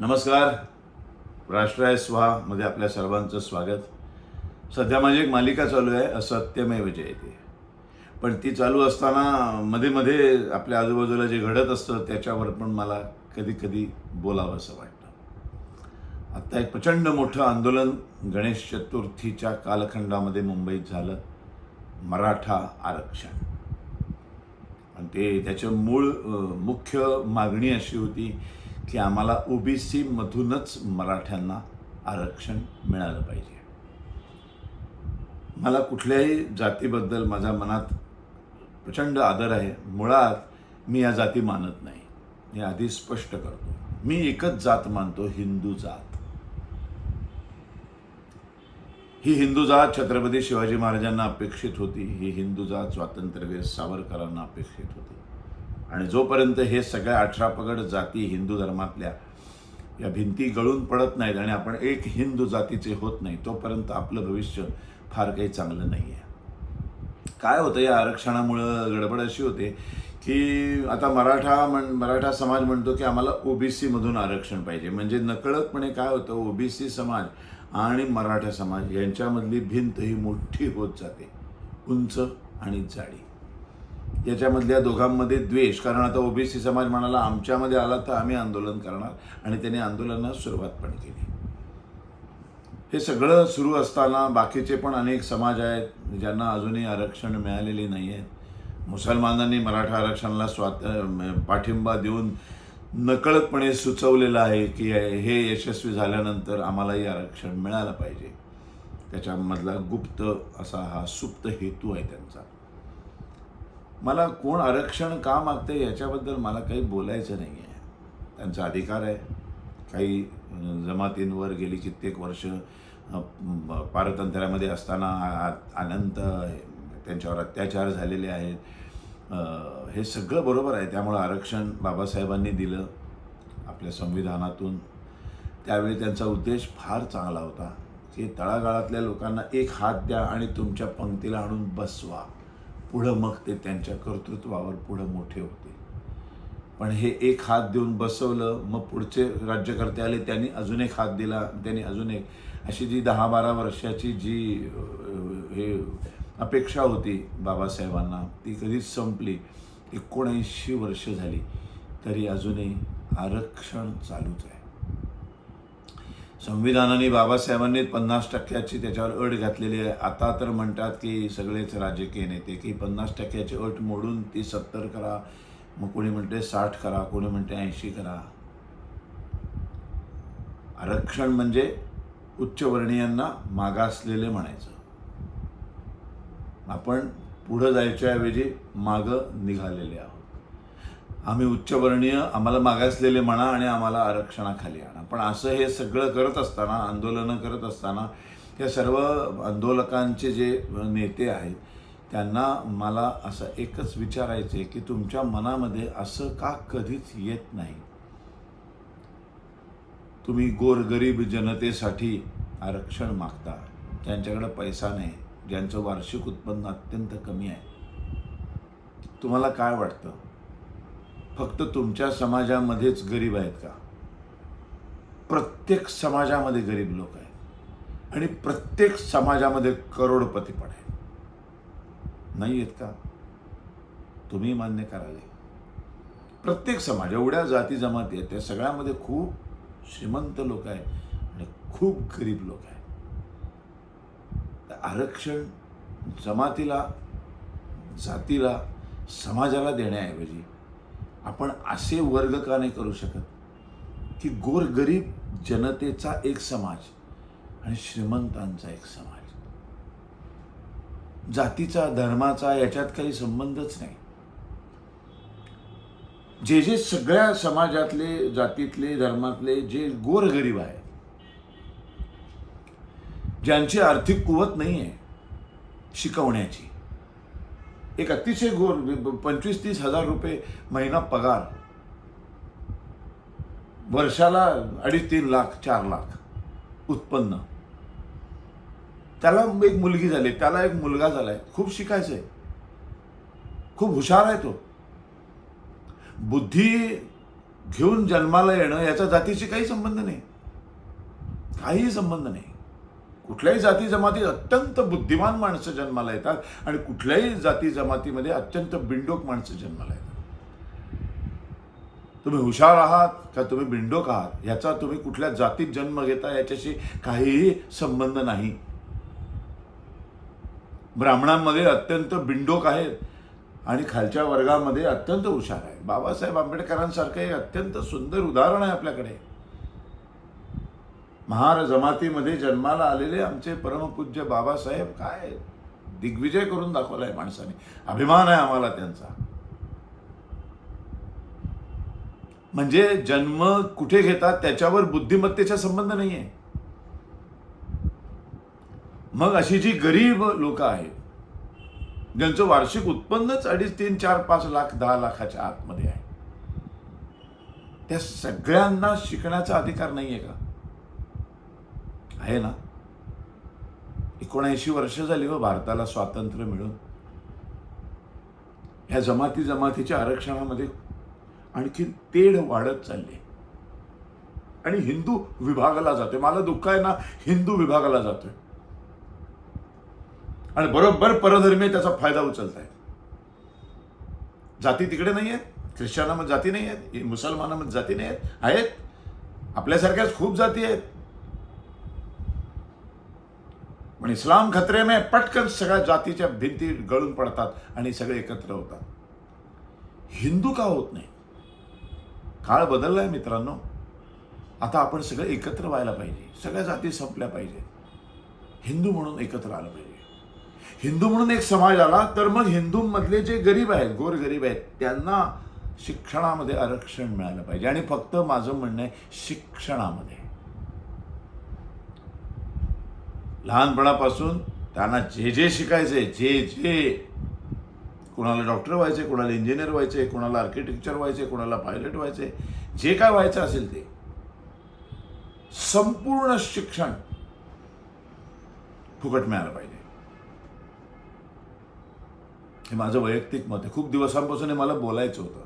नमस्कार. राष्ट्राय स्वामध्ये आपल्या सर्वांचं स्वागत. सध्या माझी एक मालिका चालू आहे असत्यमेव जयते पण ती चालू असताना मध्ये मध्ये आपल्या आजूबाजूला जे घडत असतं त्याच्यावर पण मला कधी कधी बोलावं असं वाटतं. आत्ता एक प्रचंड मोठं आंदोलन गणेश चतुर्थीच्या कालखंडामध्ये मुंबईत झालं. मराठा आरक्षण. आणि ते त्याचं मूळ मुख्य मागणी अशी होती की आम्हाला ओबीसीमधूनच मराठ्यांना आरक्षण मिळालं पाहिजे. मला कुठल्याही जातीबद्दल माझ्या मनात प्रचंड आदर आहे. मुळात मी या जाती मानत नाही. हे आधी स्पष्ट करतो. मी एकच जात मानतो हिंदू जात. ही हिंदू जात छत्रपती शिवाजी महाराजांना अपेक्षित होती. ही हिंदू जात स्वातंत्र्यवीर सावरकरांना अपेक्षित होती. आणि जोपर्यंत हे सगळ्या अठरा पगड जाती हिंदू धर्मातल्या या भिंती गळून पडत नाहीत आणि आपण एक हिंदू जातीचे होत नाही तोपर्यंत आपलं भविष्य फार काही चांगलं नाही आहे काय होतं या आरक्षणामुळं? गडबड अशी होते की आता मराठा म्हण मराठा समाज म्हणतो की आम्हाला ओ बी सीमधून आरक्षण पाहिजे. म्हणजे नकळतपणे काय होतं? ओबीसी समाज आणि मराठा समाज यांच्यामधली भिंत ही मोठी होत जाते. उंच आणि जाडी. याच्यामधल्या दोघांमध्ये द्वेष. कारण आता ओबीसी समाज म्हणाला आमच्यामध्ये आला तर आम्ही आंदोलन करणार. आणि त्याने आंदोलनास सुरुवात पण केली. हे सगळं सुरू असताना बाकीचे पण अनेक समाज आहेत ज्यांना अजूनही आरक्षण मिळालेले नाही आहेत. मुसलमानांनी मराठा आरक्षणाला स्वात पाठिंबा देऊन नकळतपणे सुचवलेलं आहे की हे यशस्वी झाल्यानंतर आम्हालाही आरक्षण मिळालं पाहिजे. त्याच्यामधला गुप्त असा हा सुप्त हेतू आहे त्यांचा. मला कोण आरक्षण का मागते याच्याबद्दल मला काही बोलायचं नाही आहे त्यांचा अधिकार आहे. काही जमातींवर गेली कित्येक वर्ष पारतंत्र्यामध्ये असताना अनंत त्यांच्यावर अत्याचार झालेले आहेत. हे सगळं बरोबर आहे. त्यामुळं आरक्षण बाबासाहेबांनी दिलं आपल्या संविधानातून. त्यावेळी त्यांचा उद्देश फार चांगला होता की तळागाळातल्या लोकांना एक हात द्या आणि तुमच्या पंक्तीला आणून बसवा. पुढं मग ते त्यांच्या कर्तृत्वावर पुढं मोठे होते. पण हे एक हात देऊन बसवलं मग पुढचे राज्यकर्ते आले त्यांनी अजून एक हात दिला त्यांनी अजून एक. अशी जी दहा बारा वर्षाची जी हे अपेक्षा होती बाबासाहेबांना ती कधीच संपली. एकोणऐंशी वर्ष झाली तरी अजूनही आरक्षण चालूच आहे. संविधानाने बाबासाहेबांनी पन्नास टक्क्याची त्याच्यावर अट घातलेली आहे. आता तर म्हणतात की सगळेच राजकीय नेते की पन्नास टक्क्याची अट मोडून ती सत्तर करा मग कोणी म्हणते साठ करा कोणी म्हणते ऐंशी करा. आरक्षण म्हणजे उच्चवर्णीयांना मागासलेले म्हणायचं. आपण पुढं जायच्या ऐवजी मागं निघालेले आहोत. आम्ही उच्चवर्णीय आम्हाला मागासलेले म्हणा आणि आम्हाला आरक्षणाखाली आणा. पण असं हे सगळं करत असताना आंदोलनं करत असताना या सर्व आंदोलकांचे जे नेते आहेत त्यांना मला असं एकच विचारायचं आहे की तुमच्या मनामध्ये असं का कधीच येत नाही? तुम्ही गोरगरीब जनतेसाठी आरक्षण मागता. ज्यांच्याकडे पैसा नाही ज्यांचं वार्षिक उत्पन्न अत्यंत कमी आहे. तुम्हाला काय वाटतं? फक्त तुमच्या समाजामध्येच गरीब आहेत का? प्रत्येक समाजामध्ये गरीब लोक आहेत. आणि प्रत्येक समाजामध्ये करोडपती पण आहेत. नाही आहेत का? तुम्ही मान्य कराले प्रत्येक समाज एवढ्या जाती जमाती आहेत त्या सगळ्यामध्ये खूप श्रीमंत लोक आहेत आणि खूप गरीब लोक आहेत. तर आरक्षण जमातीला जातीला समाजाला देण्याऐवजी आपण असे वर्ग का नाही करू शकत? की गोरगरीब जनतेचा एक समाज आणि श्रीमंतांचा एक समाज. जातीचा धर्माचा याच्यात काही संबंधच नाही. जे जे सगळ्या समाजातले जातीतले धर्मातले जे गोरगरीब आहेत ज्यांची आर्थिक कुवत नाही आहे शिकवण्याची एक अतिशय घोर पंचवीस तीस हजार रुपये महिना पगार. वर्षाला अडीच तीन लाख चार लाख उत्पन्न. त्याला एक मुलगी झाली त्याला एक मुलगा झालाय. खूप शिकायचं आहे खूप हुशार आहे तो. बुद्धी घेऊन जन्माला येणं याचा जातीशी काही संबंध नाही. काहीही संबंध नाही. कुठल्याही जाती जमातीत अत्यंत बुद्धिमान माणसं जन्माला येतात आणि कुठल्याही जाती जमातीमध्ये अत्यंत बिंडोक माणसं जन्माला येतात. तुम्ही हुशार आहात का तुम्ही बिंडोक आहात? याचा तुम्ही कुठल्या जातीत जन्म घेता याच्याशी काहीही संबंध नाही. ब्राह्मणांमध्ये अत्यंत बिंडोक आहेत आणि खालच्या वर्गामध्ये अत्यंत हुशार आहे. बाबासाहेब आंबेडकरांसारखं एक अत्यंत सुंदर उदाहरण आहे आपल्याकडे. महार जमातीमध्ये जन्माला आलेले आमचे परमपूज्य बाबासाहेब काय दिग्विजय करून दाखवलाय माणसाने. अभिमान आहे आम्हाला त्यांचा. म्हणजे जन्म कुठे घेतात त्याच्यावर बुद्धिमत्तेचा संबंध नाहीये. मग अशी जी गरीब लोक आहेत ज्यांचं वार्षिक उत्पन्नच अडीच तीन चार पाच लाख दहा लाखाच्या आतमध्ये आहे. त्या सगळ्यांना शिकण्याचा अधिकार नाहीये का? आहे ना? एकोणऐंशी वर्ष झाली व भारताला स्वातंत्र्य मिळून. ह्या जमाती जमातीच्या आरक्षणामध्ये आणखी तेढ वाढत चालली. आणि हिंदू विभागाला जातोय. मला दुःख आहे ना हिंदू विभागाला जातोय. आणि बरोबर परधर्मीय त्याचा फायदा उचलत आहेत जाती तिकडे नाही आहेत ख्रिश्चनामध्ये जाती नाही आहेत मुसलमानामध्ये जाती नाही आहेत आहेत. आपल्यासारख्याच खूप जाती आहेत. पण इस्लाम खतरे में पटकन सगळ्या जातीच्या भिंती गळून पडतात आणि सगळे एकत्र होतात. हिंदू का होत नाही? काळ बदलला आहे मित्रांनो. आता आपण सगळे एकत्र व्हायला पाहिजे. सगळ्या जाती संपल्या पाहिजे. हिंदू म्हणून एकत्र आलं पाहिजे. हिंदू म्हणून एक समाज आला तर मग हिंदूंमधले जे गरीब आहेत गोर गरीब आहेत त्यांना शिक्षणामध्ये आरक्षण मिळालं पाहिजे. आणि फक्त माझं म्हणणं आहे शिक्षणामध्ये. लहानपणापासून त्यांना जे जे शिकायचे जे जे कोणाला डॉक्टर व्हायचे कोणाला इंजिनियर व्हायचे कोणाला आर्किटेक्चर व्हायचे कोणाला पायलट व्हायचे जे काय व्हायचं असेल ते. संपूर्ण शिक्षण फुकट मिळालं पाहिजे. हे माझं वैयक्तिक मत आहे. खूप दिवसांपासून हे मला बोलायचं होतं.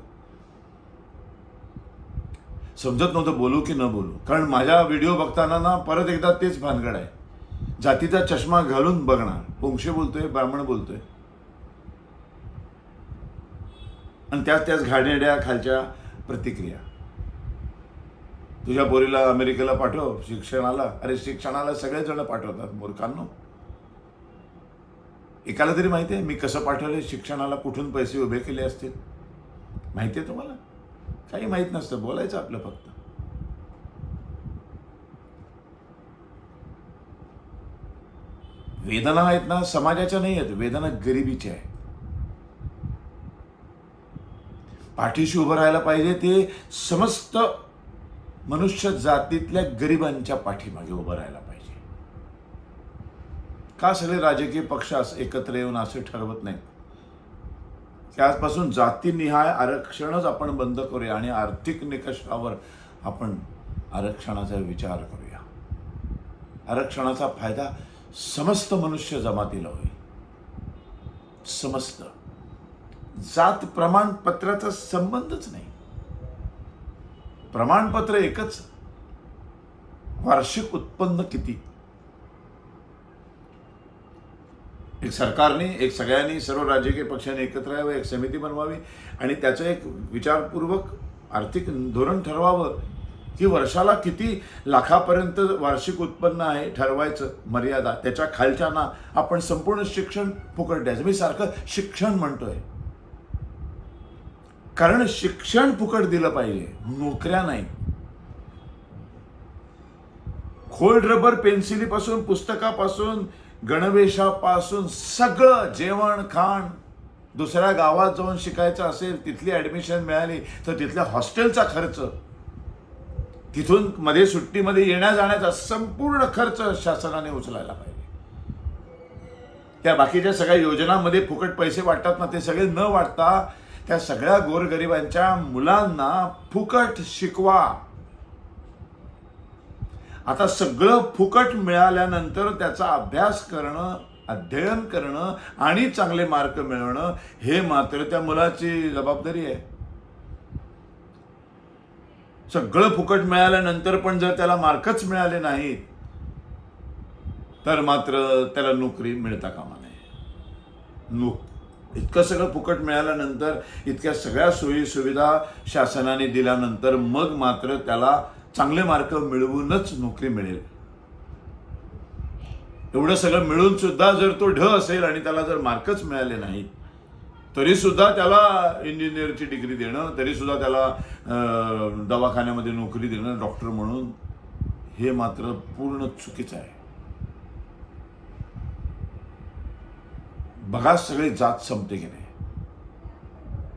समजत नव्हतं बोलू की न बोलू. कारण माझ्या व्हिडिओ बघताना ना परत एकदा तेच भानगड आहे. जातीचा चष्मा घालून बघणार. पोंक्षे बोलतोय ब्राह्मण बोलतोय. आणि त्याच त्याच घाणेड्या खालच्या प्रतिक्रिया. तुझ्या पोरीला अमेरिकेला पाठव शिक्षणाला. अरे शिक्षणाला सगळेच जण पाठवतात मूर्खांनो. एकाला तरी माहिती आहे मी कसं पाठवले शिक्षणाला कुठून पैसे उभे केले असतील? माहिती आहे तुम्हाला? काही माहीत नसतं बोलायचं आपलं फक्त. वेदना आहेत ना समाजाच्या नाही आहेत वेदना गरिबीच्या आहेत. पाठीशी उभं राहायला पाहिजे ते समस्त मनुष्य जातीतल्या गरिबांच्या पाठीमागे उभं राहायला पाहिजे. का सगळे राजकीय पक्ष एकत्र येऊन असे ठरवत नाहीत? की आजपासून जातीनिहाय आरक्षणच आपण बंद करूया आणि आर्थिक निकषावर आपण आरक्षणाचा विचार करूया. आरक्षणाचा फायदा समस्त मनुष्य जमातीला होईल. समस्त. जात प्रमाणपत्राचा संबंधच नाही. प्रमाणपत्र एकच. वार्षिक उत्पन्न किती? एक सरकारने एक सगळ्यांनी सर्व राजकीय पक्षांनी एकत्र यावं एक समिती बनवावी आणि त्याचं एक विचारपूर्वक आर्थिक धोरण ठरवावं. की वर्षाला किती लाखापर्यंत वार्षिक उत्पन्न आहे ठरवायचं मर्यादा त्याच्या खालच्याना आपण संपूर्ण शिक्षण फुकट द्यायचं मी सारखं शिक्षण म्हणतोय. कारण शिक्षण फुकट दिलं पाहिजे नोकऱ्या नाही. खोल्ड रबर पेन्सिलीपासून पुस्तकापासून गणवेशापासून सगळं जेवण खाण दुसऱ्या गावात जाऊन शिकायचं असेल तिथली ॲडमिशन मिळाली तर तिथल्या हॉस्टेलचा खर्च तिथून मध्ये सुट्टीमध्ये येण्या जाण्याचा संपूर्ण खर्च शासनाने उचलायला पाहिजे. त्या बाकीच्या सगळ्या योजनांमध्ये फुकट पैसे वाटतात ना ते सगळे न वाटता त्या सगळ्या गोरगरिबांच्या मुलांना फुकट शिकवा. आता सगळं फुकट मिळाल्यानंतर त्याचा अभ्यास करणं अध्ययन करणं आणि चांगले मार्क मिळवणं हे मात्र त्या मुलाची जबाबदारी आहे. सगळं फुकट मिळाल्यानंतर पण जर त्याला मार्कच मिळाले नाहीत तर मात्र त्याला नोकरी मिळता कामा नये. नोक इतकं सगळं फुकट मिळाल्यानंतर इतक्या सगळ्या सोयी सुविधा शासनाने दिल्यानंतर मग मात्र त्याला चांगले मार्क मिळवूनच नोकरी मिळेल. एवढं सगळं मिळून सुद्धा जर तो ढ असेल आणि त्याला जर मार्कच मिळाले नाहीत तरी सुद्धा त्याला इंजिनियरची डिग्री देणं तरी सुद्धा त्याला दवाखान्यामध्ये नोकरी देणं डॉक्टर म्हणून हे मात्र पूर्ण चुकीचं आहे. बघा सगळे जात संपते की नाही.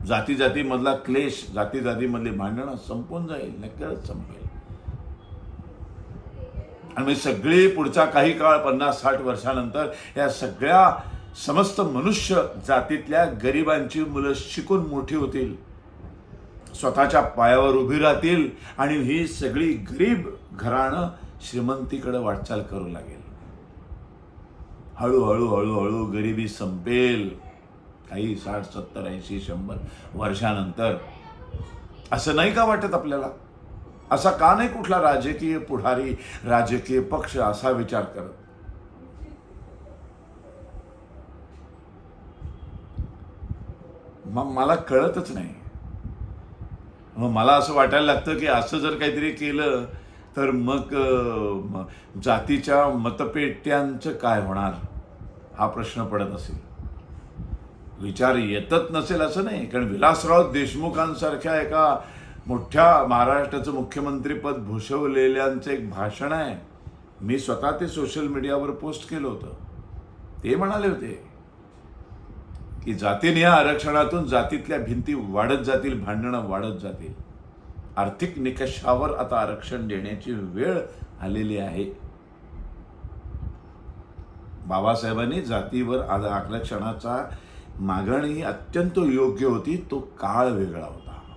जाती जातीमधला क्लेश जाती जातीमधली भांडणं संपून जाईल नक्कीच संपेल. आणि सगळी पुढचा काही काळ पन्नास साठ वर्षानंतर या सगळ्या समस्त मनुष्य जातीतल्या गरिबांची मुलं शिकून मोठी होतील. स्वतःच्या पायावर उभी राहतील आणि ही सगळी गरीब घराणं श्रीमंतीकडे वाटचाल करू लागेल. हळूहळू हळूहळू गरिबी संपेल. काही साठ सत्तर ऐंशी शंभर वर्षानंतर. असं नाही का वाटत आपल्याला? असा का नाही कुठला राजकीय पुढारी राजकीय पक्ष असा विचार करत? मग मला कळतच नाही. मग मला असं वाटायला लागतं की असं जर काहीतरी केलं तर मग जातीच्या मतपेट्यांचं काय होणार? हा प्रश्न पडत असेल. विचार येतच नसेल असं नाही कारण विलासराव देशमुखांसारख्या एका मोठ्या महाराष्ट्राचं मुख्यमंत्रीपद भूषवलेल्यांचं एक भाषण आहे. मी स्वतः ते सोशल मीडियावर पोस्ट केलं होतं. ते म्हणाले होते की जातीनिहाय आरक्षणातून जातीतल्या भिंती वाढत जातील भांडणं वाढत जातील. आर्थिक निकषावर आता आरक्षण देण्याची वेळ आलेली आहे. बाबासाहेबांनी जातीवर आरक्षणाचा मागणी अत्यंत योग्य होती तो काळ वेगळा होता.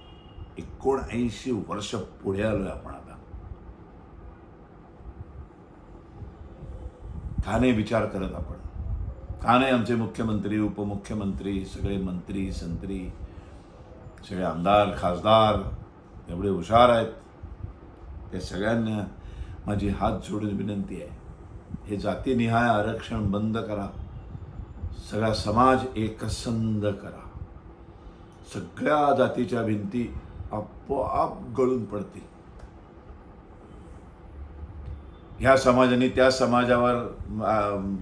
एकोणऐंशी वर्ष पुढे आलोय आपण आता. ठाणे विचार करत आपण. का नाही आमचे मुख्यमंत्री उपमुख्यमंत्री सगळे मंत्री संत्री सगळे आमदार खासदार एवढे हुशार आहेत. त्या सगळ्यांना माझी हात जोडून विनंती आहे. हे जातीनिहाय आरक्षण बंद करा. सगळा समाज एकसंध करा. सगळ्या जातीच्या भिंती आपोआप गळून पडतील. ह्या समाजाने त्या समाजावर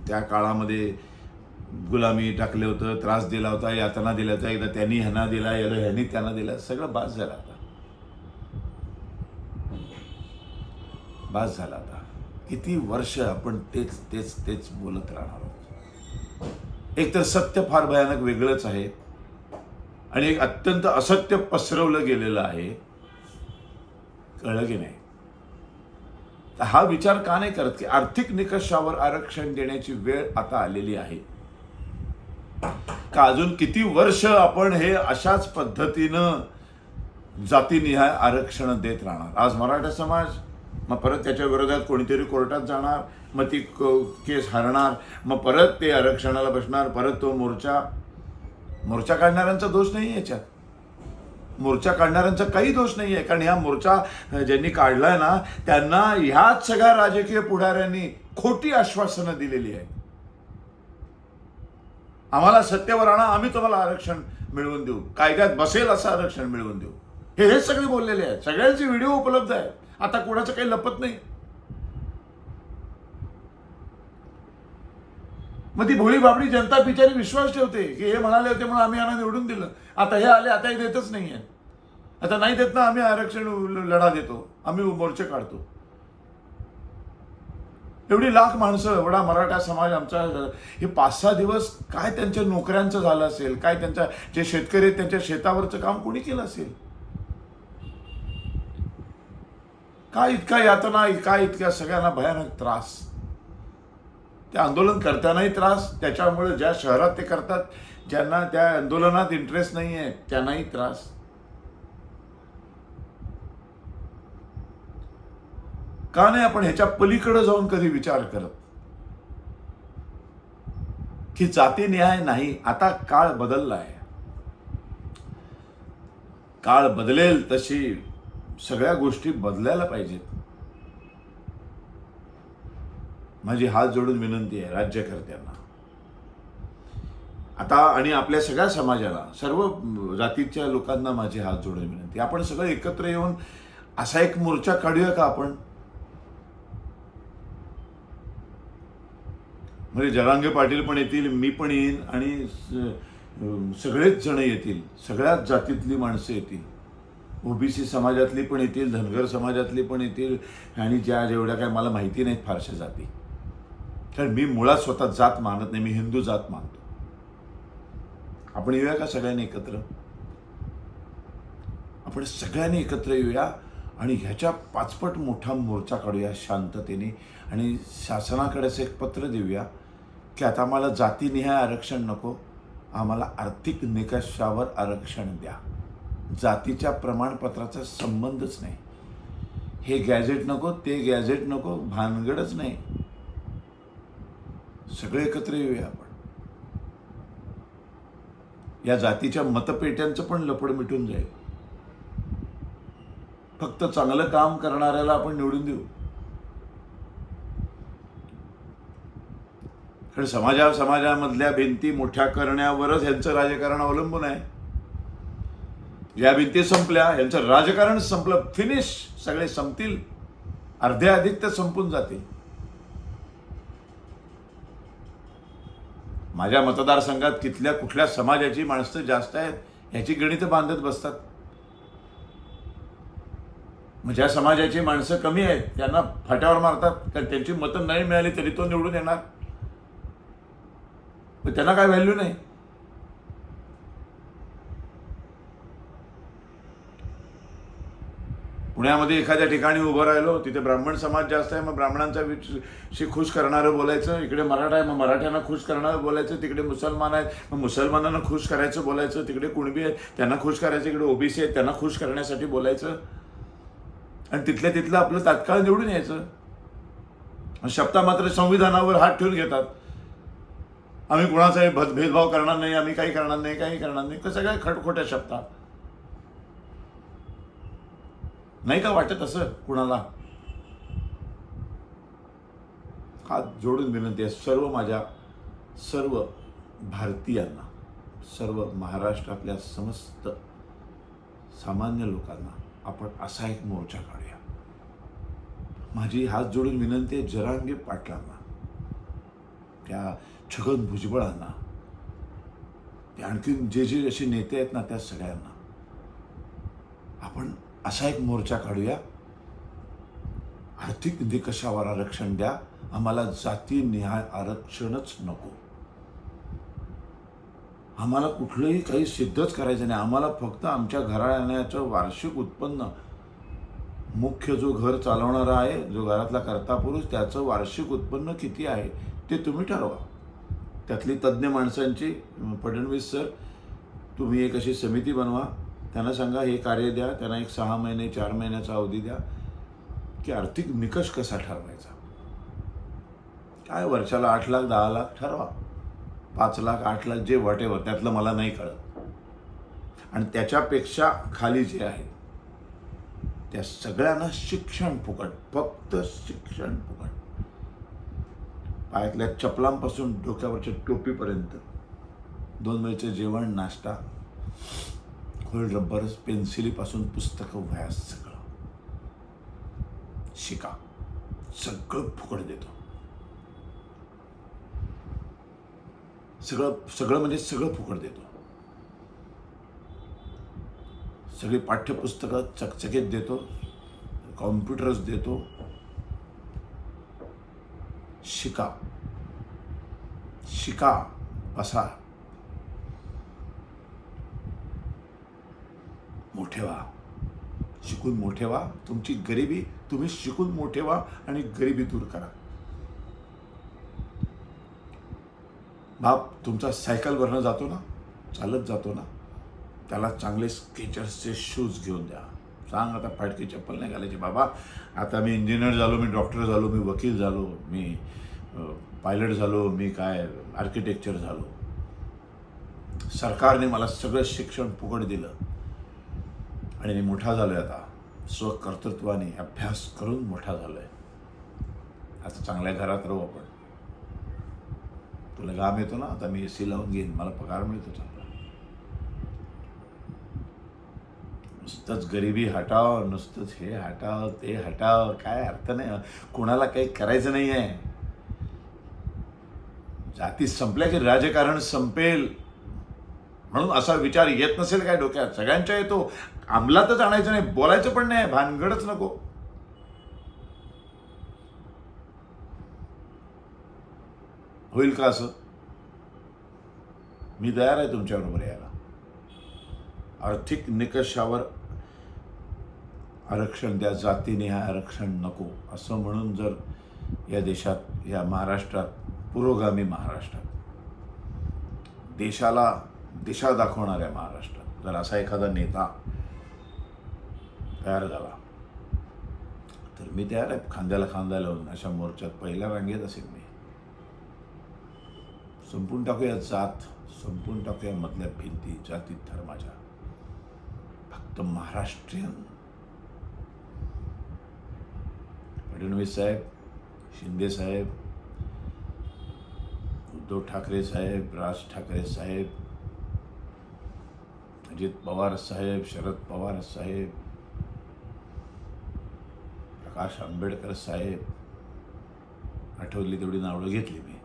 त्या काळामध्ये गुलामी टाकले होतं त्रास दिला होता यातना दिला होता एकदा त्यांनी ह्यांना दिला याला ह्यांनी त्यांना दिला सगळं बास झाला आता. बास झाला आता. किती वर्ष आपण तेच तेच तेच बोलत राहणार आहोत. एक तर सत्य फार भयानक वेगळंच आहे. आणि एक अत्यंत असत्य पसरवलं गेलेलं आहे. कळलं की नाही? तर हा विचार का नाही करत की आर्थिक निकषावर आरक्षण देण्याची वेळ आता आलेली आहे? का अजून किती वर्ष आपण हे अशाच पद्धतीनं जातीनिहाय आरक्षण देत राहणार? आज मराठा समाज मग परत त्याच्या विरोधात कोणीतरी कोर्टात जाणार मग ती केस हरणार मग परत ते आरक्षणाला बसणार परत तो मोर्चा. मोर्चा काढणाऱ्यांचा दोष नाही याच्यात. मोर्चा काढणाऱ्यांचा काही दोष नाही आहे कारण ह्या मोर्चा ज्यांनी काढलाय ना त्यांना ह्याच सगळ्या राजकीय पुढाऱ्यांनी खोटी आश्वासनं दिलेली आहेत. आम्हाला सत्तेवर आणा आम्ही तुम्हाला आरक्षण मिळवून देऊ. कायद्यात बसेल असं आरक्षण मिळवून देऊ. हे हेच सगळे बोललेले आहेत. सगळ्यांचे व्हिडिओ उपलब्ध आहेत. आता कोणाचं काही लपत नाही. मग ती भोळी बाबडी जनता बिचारी विश्वास ठेवते की हे म्हणाले होते म्हणून आम्ही यांना निवडून दिलं. आता हे आले आता हे देतच नाही आहेत आता नाही देत ना आम्ही आरक्षण लढा देतो. आम्ही मोर्चे काढतो. एवढी लाख माणसं एवढा मराठा समाज आमचा हे पाच सहा दिवस काय त्यांच्या नोकऱ्यांचं झालं असेल काय त्यांच्या जे शेतकरी आहेत त्यांच्या शेतावरचं काम कोणी केलं असेल? काय इतका यातना काय इतक्या सगळ्यांना भयानक त्रास? त्या आंदोलन करतानाही त्रास त्याच्यामुळे ज्या शहरात ते करतात ज्यांना त्या आंदोलनात इंटरेस्ट नाही आहे त्यांनाही त्रास. का नाही आपण ह्याच्या पलीकडे जाऊन कधी विचार करत? की जाती न्याय नाही आता काळ बदलला आहे काळ बदलेल तशी सगळ्या गोष्टी बदलायला पाहिजेत. माझी हात जोडून विनंती आहे राज्यकर्त्यांना. आता आणि आपल्या सगळ्या समाजाला सर्व जातीच्या लोकांना माझी हात जोडून विनंती आपण सगळं एकत्र येऊन असा एक मोर्चा काढूया का आपण? म्हणजे जरांगे पाटील पण येतील मी पण येईन आणि स- सगळेच जण येतील सगळ्याच जातीतली माणसं येतील. ओबीसी समाजातली पण येतील धनगर समाजातली पण येतील आणि ज्या जेवढ्या काय मला माहिती नाहीत फारशा जाती. कारण मी मुळात स्वतः जात मानत नाही मी हिंदू जात मानतो. आपण येऊया का सगळ्यांनी एकत्र? आपण सगळ्यांनी एकत्र येऊया आणि ह्याच्या पाचपट मोठा मोर्चा काढूया शांततेने आणि शासनाकडे असं एक पत्र देऊया. की आता आम्हाला जातीनिहाय आरक्षण नको आम्हाला आर्थिक निकषावर आरक्षण द्या. जातीच्या प्रमाणपत्राचा संबंधच नाही. हे गॅजेट नको ते गॅजेट नको भानगडच नाही. सगळे एकत्र येऊया आपण. या जातीच्या मतपेट्यांचं पण लपड मिटून जाईल. फक्त चांगलं काम करणाऱ्याला आपण निवडून देऊ. कारण समाजा समाजामधल्या भिंती मोठ्या करण्यावरच यांचं राजकारण अवलंबून आहे. या भिंती संपल्या यांचं राजकारण संपलं फिनिश सगळे संपतील. अर्ध्या अधिक ते संपून जातील. माझ्या मतदारसंघात कितल्या कुठल्या समाजाची माणसं जास्त आहेत ह्याची गणितं बांधत बसतात. मग ज्या समाजाची माणसं कमी आहेत त्यांना फाट्यावर मारतात कारण त्यांची मतं नाही मिळाली तरी तो निवडून येणार. मग त्यांना काय व्हॅल्यू नाही. पुण्यामध्ये एखाद्या ठिकाणी उभं राहिलो तिथे ब्राह्मण समाज जास्त आहे मग ब्राह्मणांचा शी खुश करणारं बोलायचं इकडे मराठा आहे मग मराठ्यांना खुश करणारं बोलायचं तिकडे मुसलमान आहेत मग मुसलमानांना खुश करायचं बोलायचं तिकडे कुणबी आहेत त्यांना खुश करायचं इकडे ओबीसी आहेत त्यांना खुश करण्यासाठी बोलायचं. आणि तिथल्या तिथलं आपलं तात्काळ निवडून यायचं. शब्दा मात्र संविधानावर हात ठेवून घेतात. आम्ही कुणाचाही भद भेदभाव करणार नाही आम्ही काही करणार नाही काही करणार नाही. सगळ्या खटखोट्या शब्दात. नाही का वाटत असं कुणाला? हात जोडून विनंती आहे सर्व माझ्या सर्व भारतीयांना सर्व महाराष्ट्रातल्या समस्त सामान्य लोकांना आपण असा एक मोर्चा काढूया. माझी हात जोडून विनंती आहे जरांगे पाटलांना. त्या छगन भुजबळांना. ते आणखीन जे जे असे नेते आहेत ना त्या सगळ्यांना. आपण असा एक मोर्चा काढूया. आर्थिक निकषावर आरक्षण द्या. आम्हाला जाती निहाय आरक्षणच नको. आम्हाला कुठलंही काही सिद्धच करायचं नाही. आम्हाला फक्त आमच्या घराण्याचं वार्षिक उत्पन्न. मुख्य जो घर चालवणारा आहे जो घरातला कर्ता पुरुष त्याचं वार्षिक उत्पन्न किती आहे ते तुम्ही ठरवा. त्यातली तज्ज्ञ माणसांची फडणवीस सर तुम्ही एक अशी समिती बनवा. त्यांना सांगा हे कार्य द्या त्यांना एक सहा महिने चार महिन्याचा अवधी द्या. की आर्थिक निकष कसा ठरवायचा? काय वर्षाला आठ लाख दहा लाख ठरवा. पाच लाख आठ लाख जे वॉटेवर त्यातलं मला नाही कळत. आणि त्याच्यापेक्षा खाली जे आहे त्या सगळ्यांना शिक्षण फुकट फक्त शिक्षण फुकट. पायातल्या चपलांपासून डोक्यावरच्या टोपीपर्यंत. दोन वेळचं जेवण नाश्ता खोल रब्बर पेन्सिलीपासून पुस्तकं व्यास सगळं. शिका. सगळं फुकट देतो. सगळं सगळं म्हणजे सगळं फुकट देतो. सगळी पाठ्यपुस्तकं चकचकीत देतो. कॉम्प्युटर्स देतो. शिका शिका बसा मोठे व्हा. शिकून मोठे व्हा. तुमची गरिबी तुम्ही शिकून मोठे व्हा आणि गरिबी दूर करा. बाप तुमचा सायकलवरनं जातो ना? चालत जातो ना? त्याला चांगले स्केचर्सचे शूज घेऊन द्या. सांग आता फाटकी चप्पल नाही घालायची बाबा. आता मी इंजिनियर झालो मी डॉक्टर झालो मी वकील झालो मी पायलट झालो मी काय आर्किटेक्चर झालो. सरकारने मला सगळं शिक्षण फुकट दिलं. आणि मी मोठा झालो आहे आता. स्वकर्तृत्वाने अभ्यास करून मोठा झालो आहे आता चांगल्या घरात राहू आपण. तुला घाम येतो ना आता मी ए सी लावून घेईन मला पगार मिळतो चांगला. नुसतंच गरिबी हटाव नुसतंच हे हटाव ते हटाव काय अर्थ नाही. कोणाला काही करायचं नाही आहे जाती संपल्या की राजकारण संपेल. म्हणून असा विचार येत नसेल काय डोक्यात? सगळ्यांच्या येतो. अंमलातच आणायचं नाही बोलायचं पण नाही भानगडच नको. होईल का असं? मी तयार आहे तुमच्याबरोबर यायला. आर्थिक निकषावर आरक्षण द्या जातीने आरक्षण नको. असं म्हणून जर या देशात या महाराष्ट्रात पुरोगामी महाराष्ट्रात देशाला दिशा दाखवणाऱ्या महाराष्ट्रात जर असा एखादा नेता तयार झाला तर मी तयार आहे खांद्याला खांदा लावून अशा मोर्चात पहिल्या रांगेत असेल मी. संपून टाकूया जात संपून टाकूया मधल्या भिंती जाती धर्माच्या. तो महाराष्ट्रीयन. फडणवीस साहेब शिंदे साहेब उद्धव ठाकरे साहेब राज ठाकरे साहेब अजित पवार साहेब शरद पवार साहेब प्रकाश आंबेडकर साहेब आठवली तेवढी नावडं घेतली मी.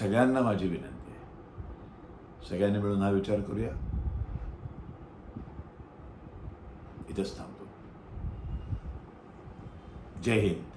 सगळ्यांना माझी विनंती आहे. सगळ्यांनी मिळून हा विचार करूया. इथंच थांबतो. जय हिंद.